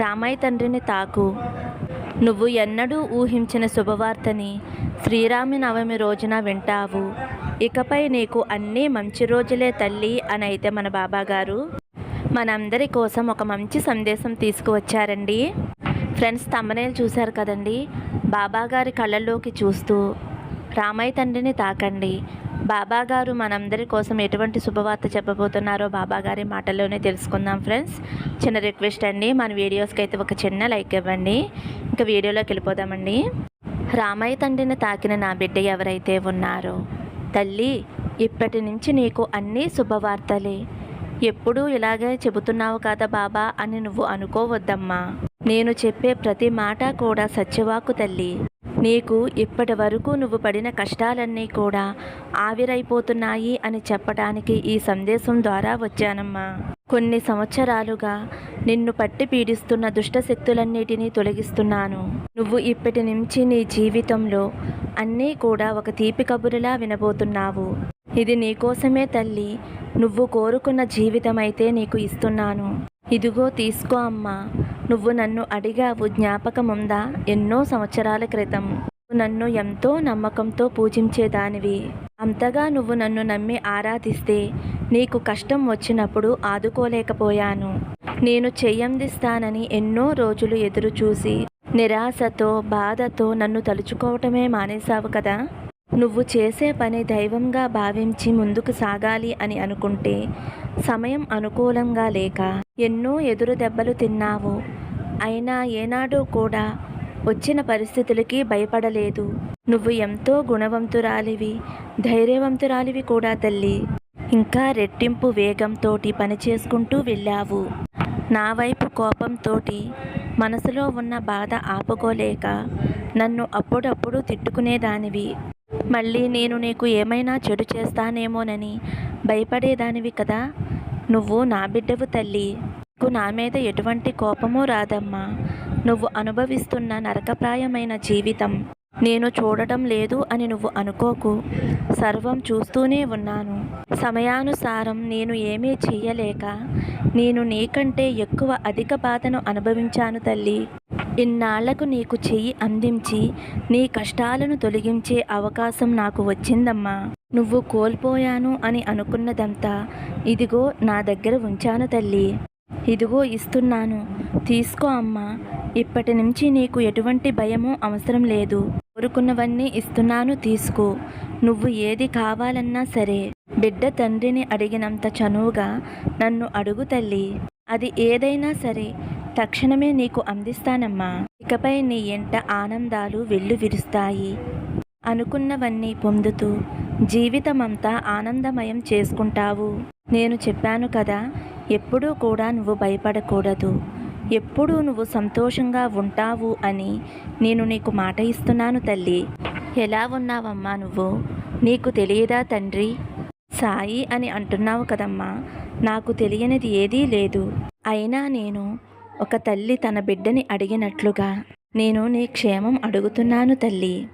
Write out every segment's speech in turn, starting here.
రామయ్య తండ్రిని తాకు. నువ్వు ఎన్నడూ ఊహించిన శుభవార్తని శ్రీరామి నవమి రోజున వింటావు. ఇకపై నీకు అన్నీ మంచి రోజులే తల్లి అని అయితే మన బాబాగారు. మనందరి కోసం ఒక మంచి సందేశం తీసుకువచ్చారండి. ఫ్రెండ్స్ తమ్మనేలు చూశారు కదండి? బాబాగారి కళ్ళల్లోకి చూస్తూ రామయ్య తండ్రిని తాకండి. బాబా గారు మనందరి కోసం ఎటువంటి శుభవార్త చెప్పబోతున్నారో బాబా గారి మాటల్లోనే తెలుసుకుందాం ఫ్రెండ్స్. చిన్న రిక్వెస్ట్ అండి మన వీడియోస్కి అయితే ఒక చిన్న లైక్ ఇవ్వండి. ఇంకా వీడియోలోకి వెళ్ళిపోదామండి. రామయ్య తండ్రిని తాకిన నా బిడ్డ ఎవరైతే ఉన్నారో తల్లి ఇప్పటి నుంచి నీకు అన్నీ శుభవార్తలే. ఎప్పుడూ ఇలాగే చెబుతున్నావు కదా బాబా అని నువ్వు అనుకోవద్దమ్మా. నేను చెప్పే ప్రతి మాట కూడా సత్యవాకు తల్లి. నీకు ఇప్పటి వరకు నువ్వు పడిన కష్టాలన్నీ కూడా ఆవిరైపోతున్నాయి అని చెప్పడానికి ఈ సందేశం ద్వారా వచ్చానమ్మా. కొన్ని సంవత్సరాలుగా నిన్ను పట్టి పీడిస్తున్న దుష్టశక్తులన్నిటినీ తొలగిస్తున్నాను. నువ్వు ఇప్పటి నుంచి నీ జీవితంలో అన్నీ కూడా ఒక తీపి కబురులా వినబోతున్నావు. ఇది నీకోసమే తల్లి నువ్వు కోరుకున్న జీవితమైతే నీకు ఇస్తున్నాను. ఇదిగో తీసుకో అమ్మా నువ్వు నన్ను అడిగావు జ్ఞాపకముందా ఎన్నో సంవత్సరాల క్రితం. నువ్వు నన్ను ఎంతో నమ్మకంతో పూజించేదానివి. అంతగా నువ్వు నన్ను నమ్మి ఆరాధిస్తే నీకు కష్టం వచ్చినప్పుడు ఆదుకోలేకపోయాను. నేను చెయ్యందిస్తానని ఎన్నో రోజులు ఎదురు చూసి నిరాశతో బాధతో నన్ను తలుచుకోవటమే మానేశావు కదా? నువ్వు చేసే పని దైవంగా భావించి ముందుకు సాగాలి అని అనుకుంటే సమయం అనుకూలంగా లేక ఎన్నో ఎదురు దెబ్బలు తిన్నావు. అయినా ఏనాడు కూడా వచ్చిన పరిస్థితులకి భయపడలేదు. నువ్వు ఎంతో గుణవంతురాలివి ధైర్యవంతురాలివి కూడా తల్లి. ఇంకా రెట్టింపు వేగంతోటి పని చేసుకుంటూ వెళ్ళావు. నా వైపు కోపంతోటి మనసులో ఉన్న బాధ ఆపుకోలేక నన్ను అప్పుడప్పుడు తిట్టుకునేదానివి. మళ్ళీ నేను నీకు ఏమైనా చెడు చేస్తానేమోనని భయపడేదానివి కదా. నువ్వు నా బిడ్డవు తల్లి. నీకు నా మీద ఎటువంటి కోపమూ రాదమ్మా. నువ్వు అనుభవిస్తున్న నరకప్రాయమైన జీవితం. నేను చూడటం లేదు అని నువ్వు అనుకోకు. సర్వం చూస్తూనే ఉన్నాను. సమయానుసారం నేను ఏమీ చెయ్యలేక నేను నీకంటే ఎక్కువ అధిక బాధను అనుభవించాను తల్లి. ఇన్నాళ్ళకు నీకు చెయ్యి అందించి నీ కష్టాలను తొలగించే అవకాశం నాకు వచ్చిందమ్మా. నువ్వు కోల్పోయాను అని అనుకున్నదంతా ఇదిగో నా దగ్గర ఉంచాను తల్లి. ఇదిగో ఇస్తున్నాను. తీసుకో అమ్మా. ఇప్పటి నుంచి నీకు ఎటువంటి భయము అవసరం లేదు. కోరుకున్నవన్నీ ఇస్తున్నాను తీసుకో. నువ్వు ఏది కావాలన్నా సరే. బిడ్డ తండ్రిని అడిగినంత చనువుగా నన్ను అడుగు తల్లి. అది ఏదైనా సరే. తక్షణమే నీకు అందిస్తానమ్మా. ఇకపై నీ ఎంట ఆనందాలు వెళ్ళు విరుస్తాయి. అనుకున్నవన్నీ పొందుతూ జీవితమంతా ఆనందమయం చేసుకుంటావు. నేను చెప్పాను కదా ఎప్పుడూ కూడా నువ్వు భయపడకూడదు. ఎప్పుడూ నువ్వు సంతోషంగా ఉంటావు అని నేను నీకు మాట ఇస్తున్నాను తల్లి. ఎలా ఉన్నావమ్మా నువ్వు? నీకు తెలియదా తండ్రి? సాయి అని అంటున్నావు కదమ్మా. నాకు తెలియనిది ఏదీ లేదు. అయినా నేను ఒక తల్లి తన బిడ్డని అడిగినట్లుగా నేను నీ క్షేమం అడుగుతున్నాను తల్లి.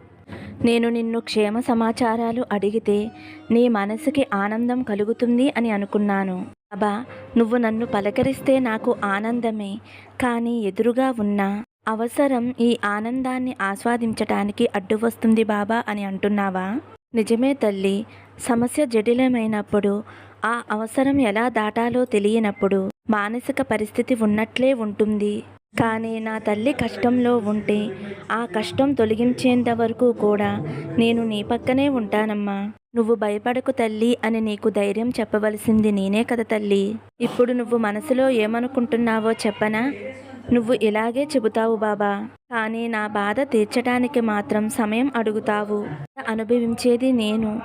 నేను నిన్ను క్షేమ సమాచారాలు అడిగితే నీ మనసుకి ఆనందం కలుగుతుంది అని అనుకున్నాను. బాబా నువ్వు నన్ను పలకరిస్తే నాకు ఆనందమే. కానీ ఎదురుగా ఉన్న అవసరం ఈ ఆనందాన్ని ఆస్వాదించటానికి అడ్డు వస్తుంది బాబా అని అంటున్నావా? నిజమే తల్లి. సమస్య జటిలమైనప్పుడు ఆ అవసరం ఎలా దాటాలో తెలియనప్పుడు మానసిక పరిస్థితి ఉన్నట్లే ఉంటుంది. కానీ నా తల్లి కష్టంలో ఉంటే ఆ కష్టం తొలగించేంత వరకు కూడా నేను నీ పక్కనే ఉంటానమ్మా. నువ్వు భయపడకు తల్లి అని నీకు ధైర్యం చెప్పవలసింది నేనే కదా తల్లి. ఇప్పుడు నువ్వు మనసులో ఏమనుకుంటున్నావో చెప్పనా? నువ్వు ఇలాగే చెబుతావు బాబా. కానీ నా బాధ తీర్చడానికి మాత్రం సమయం అడుగుతావు. అనుభవించేది నేను.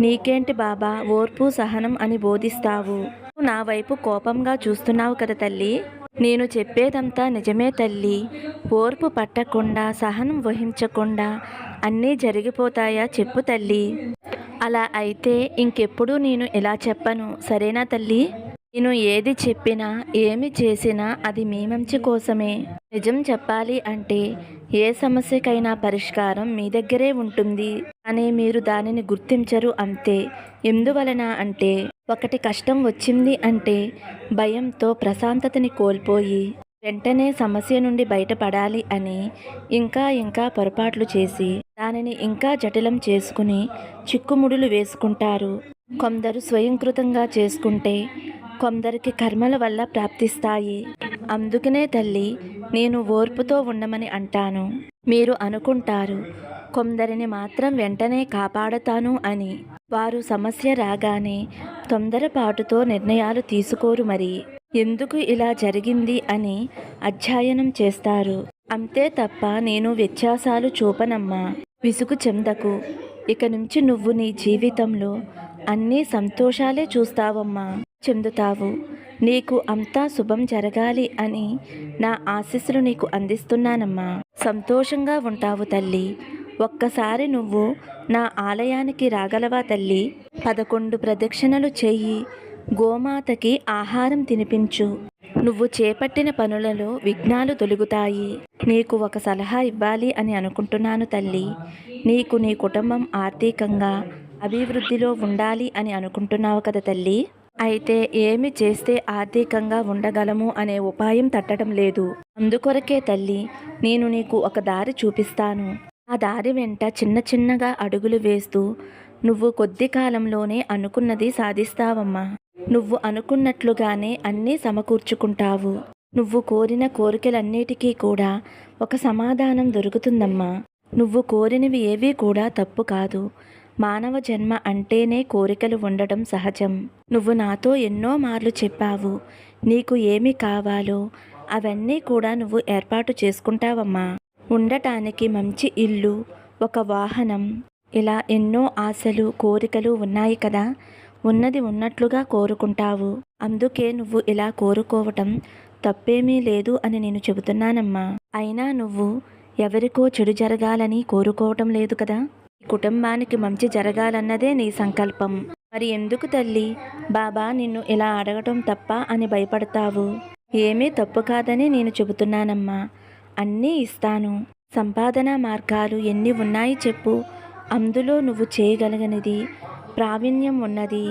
నీకేంటి బాబా? ఓర్పు సహనం అని బోధిస్తావు. నా వైపు కోపంగా చూస్తున్నావు కదా తల్లి. నేను చెప్పేదంతా నిజమే తల్లి. ఓర్పు పట్టకుండా సహనం వహించకుండా అన్నీ జరిగిపోతాయా చెప్పు తల్లి. అలా అయితే ఇంకెప్పుడు నేను ఇలా చెప్పను. సరేనా తల్లి? నేను ఏది చెప్పినా ఏమి చేసినా అది మీ మంచి కోసమే. నిజం చెప్పాలి అంటే ఏ సమస్యకైనా పరిష్కారం మీ దగ్గరే ఉంటుంది. కానీ మీరు దానిని గుర్తించరు అంతే. ఎందువలన అంటే ఒకటి కష్టం వచ్చింది అంటే భయంతో ప్రశాంతతని కోల్పోయి వెంటనే సమస్య నుండి బయటపడాలి అని ఇంకా ఇంకా పొరపాట్లు చేసి దానిని ఇంకా జటిలం చేసుకుని చిక్కుముడులు వేసుకుంటారు. కొందరు స్వయంకృతంగా చేసుకుంటే కొందరికి కర్మల వల్ల ప్రాప్తిస్తాయి. అందుకనే తల్లి నేను ఓర్పుతో ఉండమని అంటాను. మీరు అనుకుంటారు కొందరిని మాత్రం వెంటనే కాపాడతాను అని. వారు సమస్య రాగానే తొందరపాటుతో నిర్ణయాలు తీసుకోరు మరి. ఎందుకు ఇలా జరిగింది అని అధ్యయనం చేస్తారు. అంతే తప్ప నేను వ్యత్యాసాలు చూపనమ్మా. విసుగు చెందకు. ఇక నుంచి నువ్వు నీ జీవితంలో అన్నీ సంతోషాలే చూస్తావమ్మా. చెందుతావు. నీకు అంతా శుభం జరగాలి అని నా ఆశీస్సులు నీకు అందిస్తున్నానమ్మా. సంతోషంగా ఉంటావు తల్లి. ఒక్కసారి నువ్వు నా ఆలయానికి రాగలవా తల్లి? పదకొండు ప్రదక్షిణలు చెయ్యి గోమాతకి ఆహారం తినిపించు. నువ్వు చేపట్టిన పనులలో విఘ్నాలు తొలుగుతాయి. నీకు ఒక సలహా ఇవ్వాలి అని అనుకుంటున్నాను తల్లి. నీకు నీ కుటుంబం ఆర్థికంగా అభివృద్ధిలో ఉండాలి అని అనుకుంటున్నావు కదా తల్లి. అయితే ఏమి చేస్తే ఆర్థికంగా ఉండగలము అనే ఉపాయం తట్టడం లేదు. అందుకొరకే తల్లి నేను నీకు ఒక దారి చూపిస్తాను. ఆ దారి వెంట చిన్న చిన్నగా అడుగులు వేస్తూ నువ్వు కొద్ది కాలంలోనే అనుకున్నది సాధిస్తావమ్మా. నువ్వు అనుకున్నట్లుగానే అన్నీ సమకూర్చుకుంటావు. నువ్వు కోరిన కోరికలన్నిటికీ కూడా ఒక సమాధానం దొరుకుతుందమ్మా. నువ్వు కోరినవి ఏవీ కూడా తప్పు కాదు. మానవ జన్మ అంటేనే కోరికలు ఉండడం సహజం. నువ్వు నాతో ఎన్నో మార్లు చెప్పావు. నీకు ఏమి కావాలో అవన్నీ కూడా నువ్వు ఏర్పాటు చేసుకుంటావమ్మా. ఉండటానికి మంచి ఇల్లు ఒక వాహనం. ఇలా ఎన్నో ఆశలు కోరికలు ఉన్నాయి కదా. ఉన్నది ఉన్నట్లుగా కోరుకుంటావు. అందుకే నువ్వు ఇలా కోరుకోవటం తప్పేమీ లేదు అని నేను చెబుతున్నానమ్మా. అయినా నువ్వు ఎవరికో చెడు జరగాలని కోరుకోవటం లేదు కదా. కుటుంబానికి మంచి జరగాలన్నదే నీ సంకల్పం. మరి ఎందుకు తల్లి? బాబా నిన్ను ఇలా అడగటం తప్ప అని భయపడతావు. ఏమీ తప్పు కాదని నేను చెబుతున్నానమ్మా. అన్నీ ఇస్తాను. సంపాదన మార్గాలు ఎన్ని ఉన్నాయి చెప్పు. అందులో నువ్వు చేయగలిగినది. ప్రావీణ్యం ఉన్నది.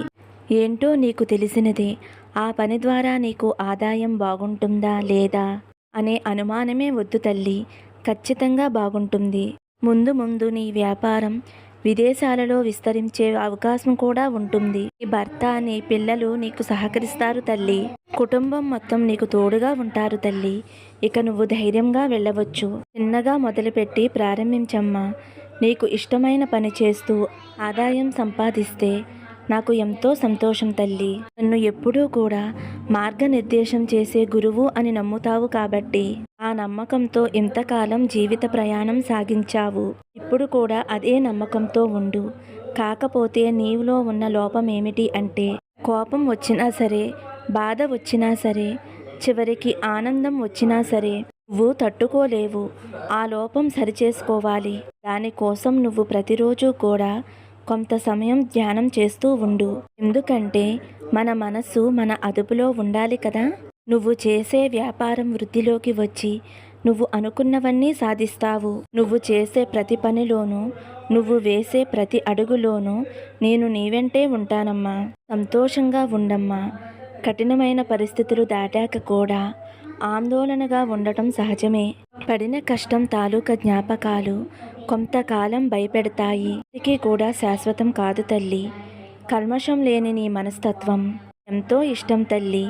ఏంటో నీకు తెలిసినది. ఆ పని ద్వారా నీకు ఆదాయం బాగుంటుందా లేదా? అనే అనుమానమే వద్దు తల్లి. ఖచ్చితంగా బాగుంటుంది. ముందు ముందు నీ వ్యాపారం విదేశాలలో విస్తరించే అవకాశం కూడా ఉంటుంది. నీ భర్త నీ పిల్లలు నీకు సహకరిస్తారు తల్లి. కుటుంబం మొత్తం నీకు తోడుగా ఉంటారు తల్లి. ఇక నువ్వు ధైర్యంగా వెళ్ళవచ్చు. చిన్నగా మొదలుపెట్టి ప్రారంభించమ్మా. నీకు ఇష్టమైన పని చేస్తూ ఆదాయం సంపాదిస్తే నాకు ఎంతో సంతోషం తల్లి. నన్ను ఎప్పుడూ కూడా మార్గనిర్దేశం చేసే గురువు అని నమ్ముతావు కాబట్టి ఆ నమ్మకంతో ఇంతకాలం జీవిత ప్రయాణం సాగించావు. ఇప్పుడు కూడా అదే నమ్మకంతో ఉండు. కాకపోతే నీవులో ఉన్న లోపం ఏమిటి అంటే కోపం వచ్చినా సరే బాధ వచ్చినా సరే చివరికి ఆనందం వచ్చినా సరే నువ్వు తట్టుకోలేవు. ఆ లోపం సరిచేసుకోవాలి. దానికోసం నువ్వు ప్రతిరోజు కూడా కొంత సమయం ధ్యానం చేస్తూ ఉండు. ఎందుకంటే మన మనసు మన అదుపులో ఉండాలి కదా. నువ్వు చేసే వ్యాపారం వృద్ధిలోకి వచ్చి నువ్వు అనుకున్నవన్నీ సాధిస్తావు. నువ్వు చేసే ప్రతి పనిలోనూ నువ్వు వేసే ప్రతి అడుగులోనూ నేను నీ వెంటే ఉంటానమ్మా. సంతోషంగా ఉండమ్మా. కఠినమైన పరిస్థితులు దాటాక కూడా ఆందోళనగా ఉండటం సహజమే. పడిన కష్టం తాలూకా జ్ఞాపకాలు కొంతకాలం భయపెడతాయి. ఇది కూడా శాశ్వతం కాదు తల్లి. కల్మషం లేని నీ మనస్తత్వం. ఎంతో ఇష్టం తల్లి.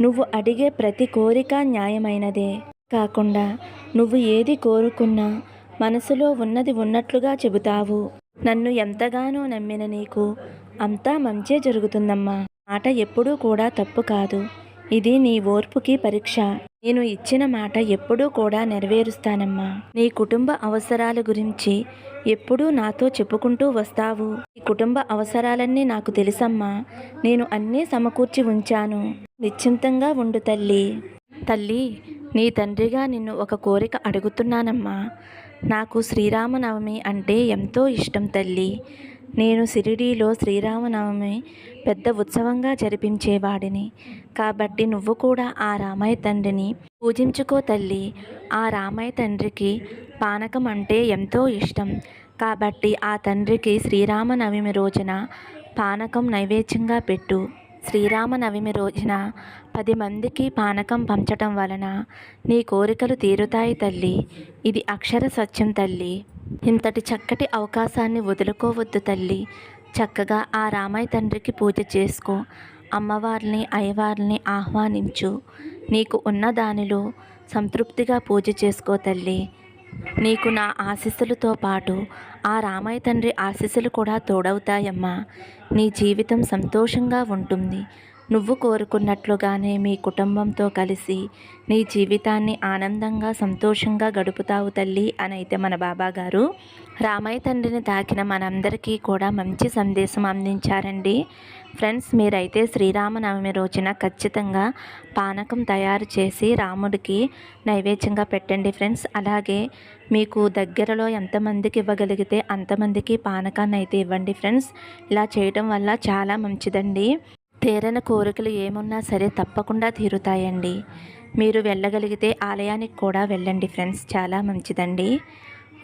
నువ్వు అడిగే ప్రతి కోరిక న్యాయమైనదే. కాకుండా నువ్వు ఏది కోరుకున్నా మనసులో ఉన్నది ఉన్నట్లుగా చెబుతావు. నన్ను ఎంతగానో నమ్మిన నీకు అంతా మంచే జరుగుతుందమ్మా. మాట ఎప్పుడూ కూడా తప్పు కాదు. ఇది నీ ఓర్పుకి పరీక్ష. నేను ఇచ్చిన మాట ఎప్పుడూ కూడా నెరవేరుస్తానమ్మా. నీ కుటుంబ అవసరాల గురించి ఎప్పుడూ నాతో చెప్పుకుంటూ వస్తావు. నీ కుటుంబ అవసరాలన్నీ నాకు తెలుసమ్మా. నేను అన్నీ సమకూర్చి ఉంచాను. నిశ్చింతంగా ఉండు తల్లి. తల్లి నీ తండ్రిగా నిన్ను ఒక కోరిక అడుగుతున్నానమ్మా. నాకు శ్రీరామనవమి అంటే ఎంతో ఇష్టం తల్లి. నేను షిరిడీలో శ్రీరామనవమి పెద్ద ఉత్సవంగా జరిపించేవాడిని. కాబట్టి నువ్వు కూడా ఆ రామయ్య తండ్రిని పూజించుకో తల్లి. ఆ రామయ్య తండ్రికి పానకం అంటే ఎంతో ఇష్టం. కాబట్టి ఆ తండ్రికి శ్రీరామనవమి రోజున పానకం నైవేద్యంగా పెట్టు. శ్రీరామనవమి రోజున పది మందికి పానకం పంచటం వలన నీ కోరికలు తీరుతాయి తల్లి. ఇది అక్షర సత్యం తల్లి. ఇంతటి చక్కటి అవకాశాన్ని వదులుకోవద్దు తల్లి. చక్కగా ఆ రామయ్య తండ్రికి పూజ చేసుకో. అమ్మవారిని అయ్యవారిని ఆహ్వానించు. నీకు ఉన్న దానిలో సంతృప్తిగా పూజ చేసుకో తల్లి. నీకు నా ఆశీస్సులతో పాటు ఆ రామయ్య తండ్రి ఆశీస్సులు కూడా తోడవుతాయమ్మా. నీ జీవితం సంతోషంగా ఉంటుంది. నువ్వు కోరుకున్నట్లుగానే మీ కుటుంబంతో కలిసి నీ జీవితాన్ని ఆనందంగా సంతోషంగా గడుపుతావు తల్లి అని అయితే మన బాబా గారు. రామయ్య తండ్రిని తాకిన మనందరికీ కూడా మంచి సందేశం అందించారండి. ఫ్రెండ్స్ మీరైతే శ్రీరామనవమి రోజున ఖచ్చితంగా పానకం తయారు చేసి రాముడికి నైవేద్యంగా పెట్టండి ఫ్రెండ్స్. అలాగే మీకు దగ్గరలో ఎంతమందికి ఇవ్వగలిగితే అంతమందికి పానకాన్ని అయితే ఇవ్వండి ఫ్రెండ్స్. ఇలా చేయడం వల్ల చాలా మంచిదండి. తీరని కోరికలు ఏమున్నా సరే తప్పకుండా తీరుతాయండి. మీరు వెళ్ళగలిగితే ఆలయానికి కూడా వెళ్ళండి ఫ్రెండ్స్. చాలా మంచిదండి.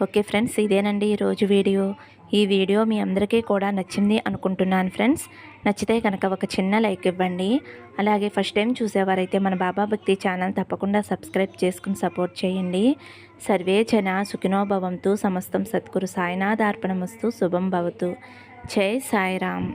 ఓకే ఫ్రెండ్స్ ఇదేనండి ఈరోజు వీడియో. ఈ వీడియో మీ అందరికీ కూడా నచ్చింది అనుకుంటున్నాను ఫ్రెండ్స్. నచ్చితే కనుక ఒక చిన్న లైక్ ఇవ్వండి. అలాగే ఫస్ట్ టైం చూసేవారైతే మన బాబా భక్తి ఛానల్ తప్పకుండా సబ్స్క్రైబ్ చేసుకుని సపోర్ట్ చేయండి. సర్వే జన సుఖినోభవంతు సమస్తం సద్గురు సాయినాథార్పణమస్తు శుభం భవతు. జై సాయిరామ్.